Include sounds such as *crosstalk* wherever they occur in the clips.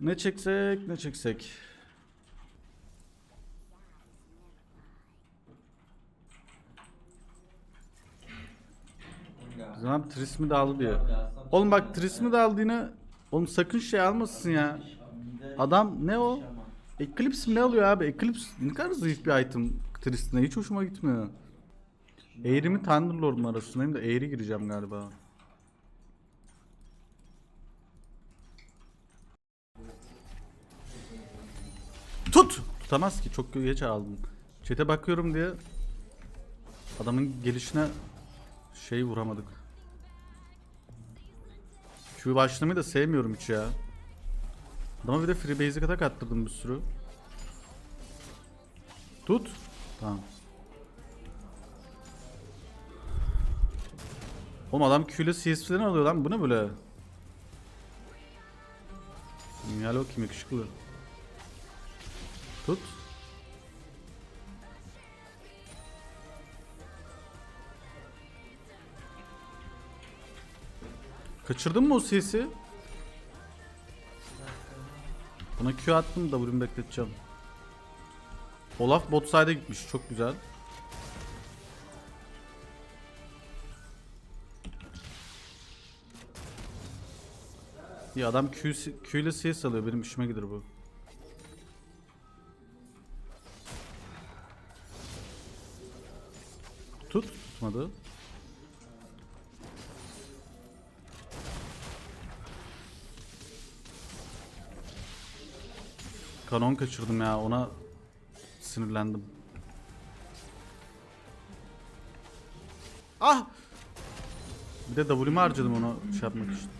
Ne çeksek ne çeksek. Zaman Trismi de aldı diyor. Oğlum bak Trismi de aldığını Oğlum sakın şey almasın ya. Adam ne o? Eclipse ne alıyor abi? Eclipse ne kadar zayıf bir item Tris'ine hiç hoşuma gitmiyor. Eğri mi Thunderlord'un arasındayım da eğri gireceğim galiba. Tut! Tutamaz ki çok geç aldım. Çete bakıyorum diye adamın gelişine şey vuramadık. Q başlamayı da sevmiyorum hiç ya. Adama bir de free basic attack attırdım bir sürü. Tut. Tamam. Oğlum adam Q ile CS falan alıyor lan. Bu ne böyle? Gel o kim yakışıklı. Tut. Kaçırdın mı o sesi? Buna Q attım W'mi bekleteceğim. Olaf bot side'e gitmiş. Çok güzel. İyi adam Q, Q ile CS alıyor. Benim işime gider bu. Tutmadı. Kanon kaçırdım ya ona sinirlendim. Ah! Bir de W'mi harcadım onu şey yapmak için.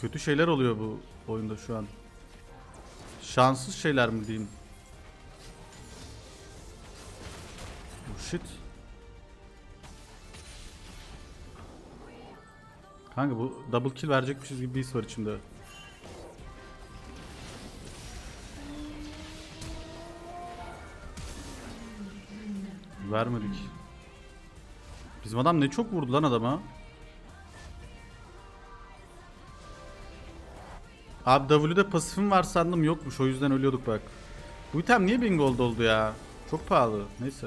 Kötü şeyler oluyor bu oyunda şu an. Şanssız şeyler mi diyeyim? Oh shit. Kanka bu double kill verecekmişiz gibi bir his var içimde. Vermedik. Bizim adam ne çok vurdu lan adama. Abi W'de pasifim var sandım yokmuş o yüzden ölüyorduk bak. Bu item niye 1000 gold oldu ya? Çok pahalı. Neyse.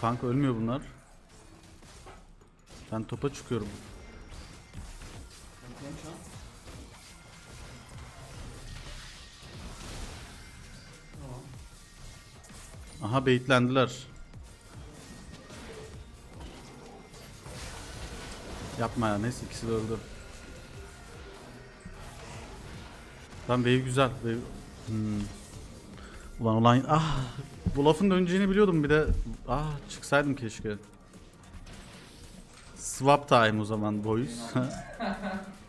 Kanka ölmüyor bunlar. Ben topa çıkıyorum. Aha baitlendiler. Yapma ya neyse ikisi de öldü. Lan wave güzel. Wave... Hmm. Ulan ulan ah bu lafın döneceğini biliyordum bir de ah çıksaydım keşke. Swap time o zaman boys. *laughs*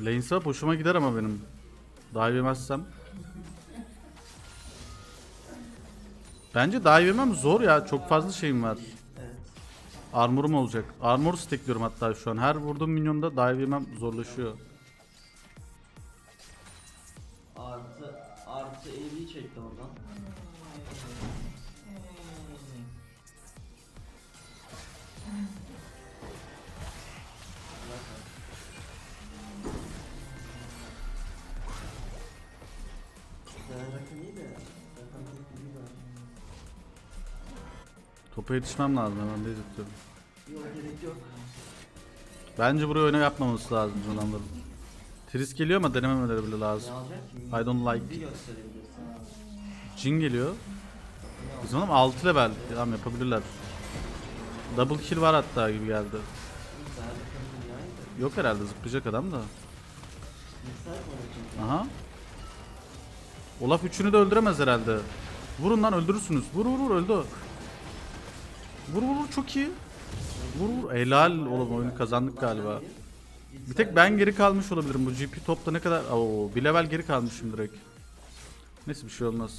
Lane swap hoşuma gider ama benim. Dive yemezsem. Bence dive yemem zor ya. Çok fazla şeyim var. Armorum olacak. Armor stackliyorum hatta şu an. Her vurduğum minyonda dive yemem zorlaşıyor. Artı artı 50'yi çektim. Topa yetişmem lazım hemen. Yok gerek yok. Bence buraya oyunu yapmaması lazım adamların. Tris geliyor ama denememeleri bile lazım. I don't like. Jin geliyor. Bizim adam 6 level. Tamam yapabilirler. Double kill var hatta gibi geldi. Yok herhalde zıplayacak adam da. Aha. Olaf üçünü de öldüremez herhalde. Vurun lan öldürürsünüz. Vur vur vur öldü. Vur vur çok iyi. Vur vur. Helal oğlum oyunu kazandık galiba. Bir tek ben geri kalmış olabilirim. Bu GP topta ne kadar... Oo, bir level geri kalmışım direkt. Neyse bir şey olmaz.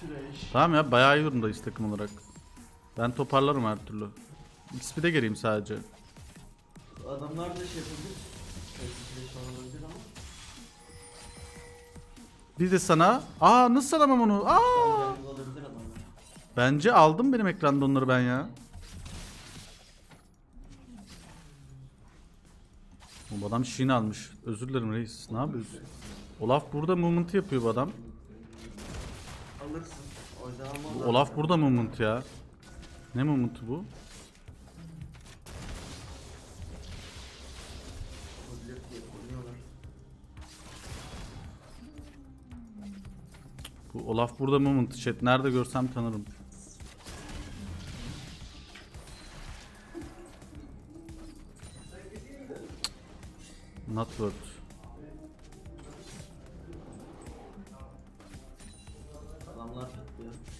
Trash. Tamam ya bayağı iyi durumdayız takım olarak. Ben toparlarım her türlü. XP de geleyim sadece. Adamlar da şey yapabilir. Trash falan olabilir ama. Bir de sana... Aa nasıl alamam onu? Aa! Yalnız olabilir adamlar. Bence aldım benim ekranda onları ben ya. Bu adam Shin almış. Özür dilerim reis. Ne yapıyorsun? Olaf burada movement yapıyor bu adam. Alırsın. O yüzden Bu. Olaf burada movement ya. Ne movement'ı bu? Olabilir diye koruyorlar. Bu Olaf burada movement chat. Nerede görsem tanırım. Not worth. Tutuyor.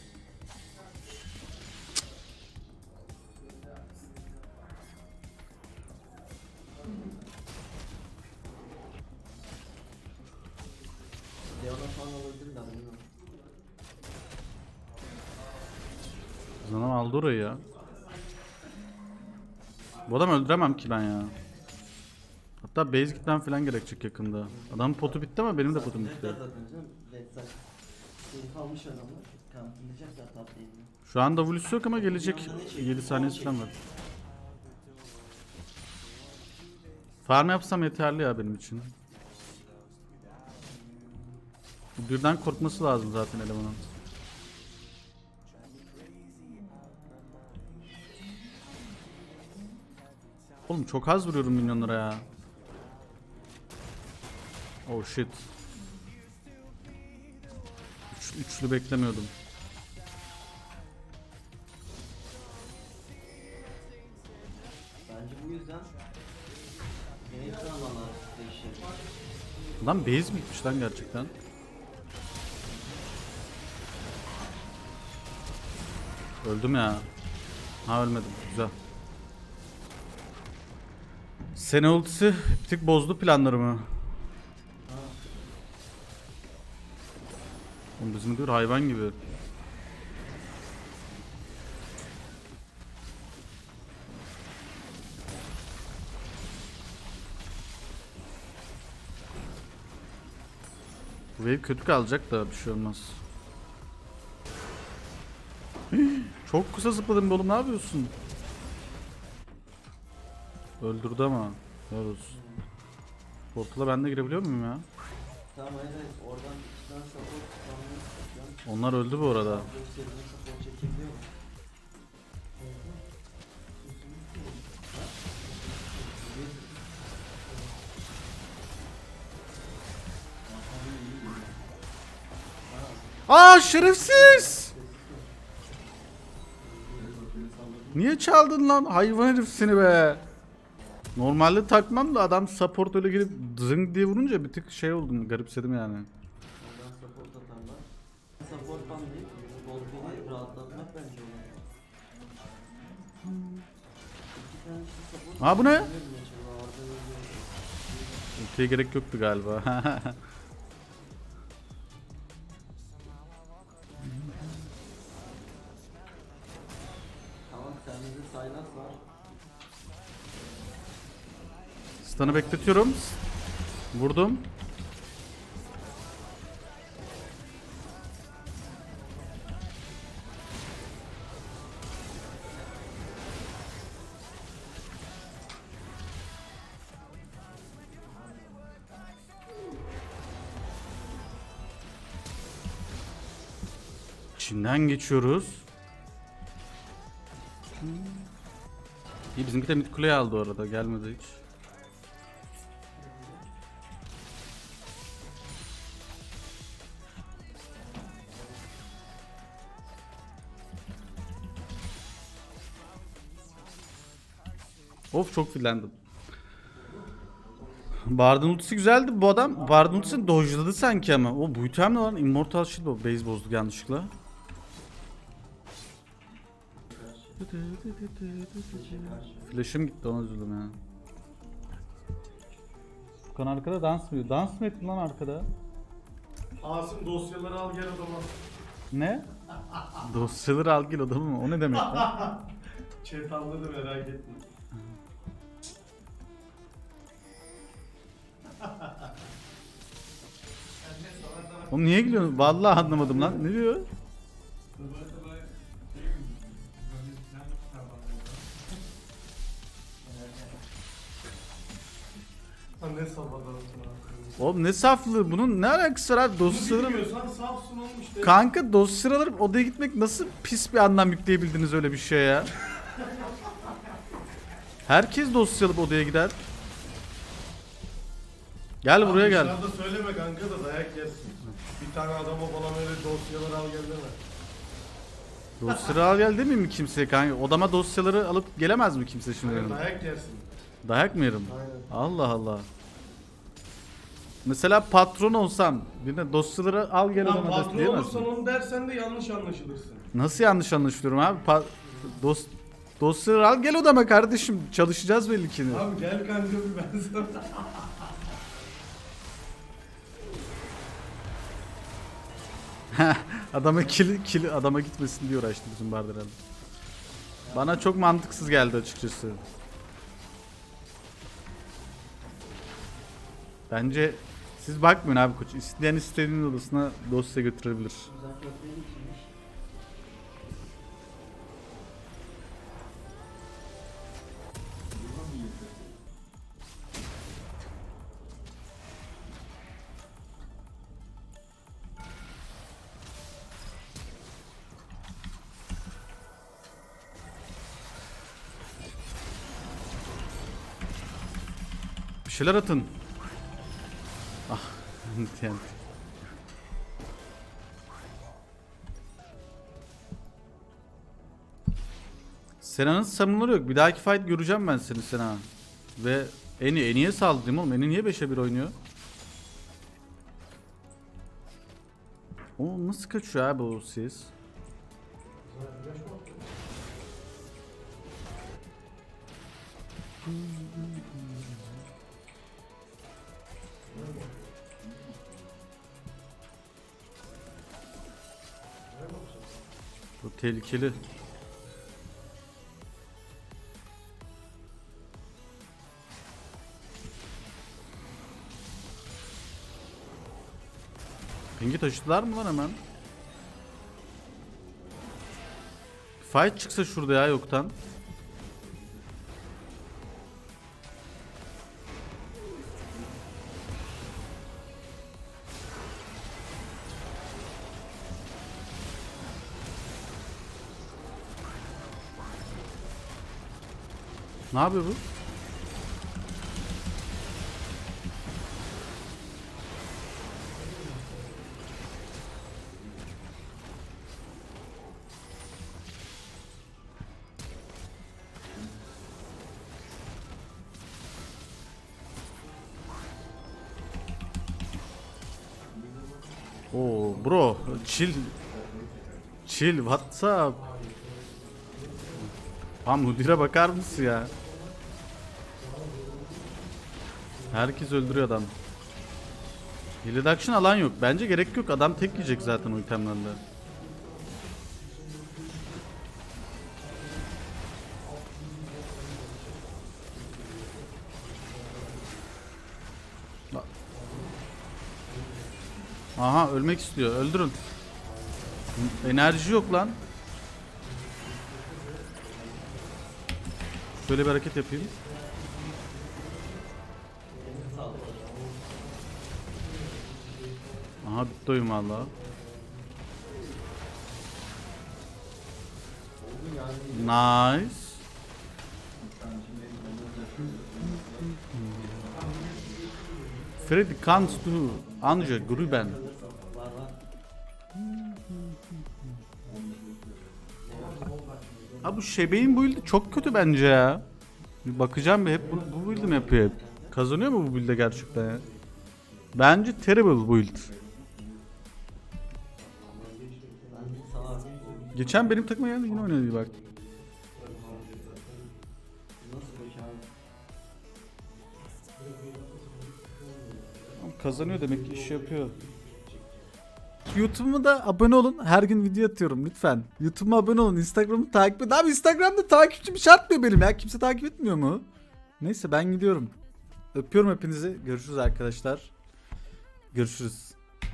Leona falan olabilirler bilmiyorum. Zanam aldı orayı ya. Bu adam öldüremem ki ben ya. Hatta base gitmem falan gerekecek yakında. Adamın potu bitti ama benim de potum bitti. Zaten. Red. Keyif almış adamlar. Şu anda W'si yok ama gelecek 7 saniyesi falan var. Farm yapsam yeterli ya benim için. Birden korkması lazım zaten elemanın. Oğlum çok az vuruyorum minyonlara ya. Oh shit. Üç, üçlü beklemiyordum. Lan base mi gitmiş lan gerçekten? Öldüm ya. Ha ölmedim. Güzel. Sene ultisi bir tık bozdu planlarımı. Oğlum bizim diyor hayvan gibi. Bu wave kötü kalacak da bir şey olmaz. *gasps* Çok kısa zıpladım be oğlum ne yapıyorsun? Öldürdü ama. Helal olsun. Portala ben de girebiliyor muyum ya? tamam hayır hayır. Oradan iki tane support tutanları tutuyorum. Onlar öldü bu arada. Gösterinin support çekebiliyor mu? Aa şerefsiz! Niye çaldın lan hayvan herif seni be? Normalde takmam da adam support öyle girip zıng diye vurunca bir tık şey oldum garipsedim yani. Support işte support Aa, bu ne? Ultiye gerek yoktu galiba. *laughs* Stun'ı bekletiyorum. Vurdum. İçinden geçiyoruz. İyi bizimki de mid kuleye aldı orada gelmedi hiç. Of çok filendim. Bard'ın ultisi güzeldi. Bu adam Bard'ın ultisini dojladı sanki ama. O bu item ne lan? Immortal Shield o. Base bozduk yanlışlıkla. Flash'ım gitti ona üzüldüm ya. Furkan arkada dans mı? Dans mı ettin lan arkada? Asım dosyaları al gel odama. Ne? *laughs* Dosyaları al gel adamı mı? O ne demek lan? Chat anladı merak etme. Oğlum niye gülüyorsun? Vallahi anlamadım lan. Ne diyor? Ne. Oğlum ne saflığı? Bunun ne alakası var oğlum işte. Kanka dosyaları alıp odaya gitmek nasıl pis bir anlam yükleyebildiniz öyle bir şey ya? Herkes dosya alıp odaya gider. Gel buraya gel. Dışarıda söyleme kanka da dayak yersin. Bir tane adama bana böyle dosyaları al gel deme. Dosyaları al gel demeyeyim mi kimseye kanka? Odama dosyaları alıp gelemez mi kimse şimdi? Hayır, benim? dayak yersin. Dayak mı yerim? Aynen. Allah Allah. Mesela patron olsam birine dosyaları al gel Lan odama da patron diyemez olursan mi? onu dersen de yanlış anlaşılırsın. Nasıl yanlış anlaşılıyorum abi? Pa- dos dosyaları al gel odama kardeşim. Çalışacağız belli ki. Abi gel kanka bir ben sana. *laughs* *laughs* Adama kili, kili adama gitmesin diye uğraştı bizim bardır herhalde. Bana çok mantıksız geldi açıkçası. Bence siz bakmayın abi koç. İsteyen istediğin odasına dosya götürebilir. Şeyler atın. Ah. Sena'nın summonları yok. Bir dahaki fight göreceğim ben seni Sena. Ve Eni, Eni'ye saldırayım oğlum. Eni niye 5'e 1 oynuyor? O nasıl kaçıyor abi o siz? Tehlikeli. Pingi taşıdılar mı lan hemen? Fight çıksa şurada ya yoktan. Ne yapıyor bu? Bro chill. Chill what's up? Tam bakar mısın ya? Herkes öldürüyor adam. Heal reduction alan yok. Bence gerek yok. Adam tek yiyecek zaten o itemlerle. Aha ölmek istiyor. Öldürün. Enerji yok lan. Şöyle bir hareket yapayım. Oyun valla. Nice. Freddy comes to Anja Gruben. Ha bu Şebeğin build'i çok kötü bence ya. Bir bakacağım bir hep bu, bu build'i mi yapıyor hep? Kazanıyor mu bu build'e gerçekten ya? Bence terrible build. Geçen benim takıma geldi yine oynadı bak. Kazanıyor demek ki iş yapıyor. YouTube'uma da abone olun. Her gün video atıyorum lütfen. YouTube'uma abone olun. Instagram'ı takip edin. Abi Instagram'da takipçim şart mı benim ya? Kimse takip etmiyor mu? Neyse ben gidiyorum. Öpüyorum hepinizi. Görüşürüz arkadaşlar. Görüşürüz.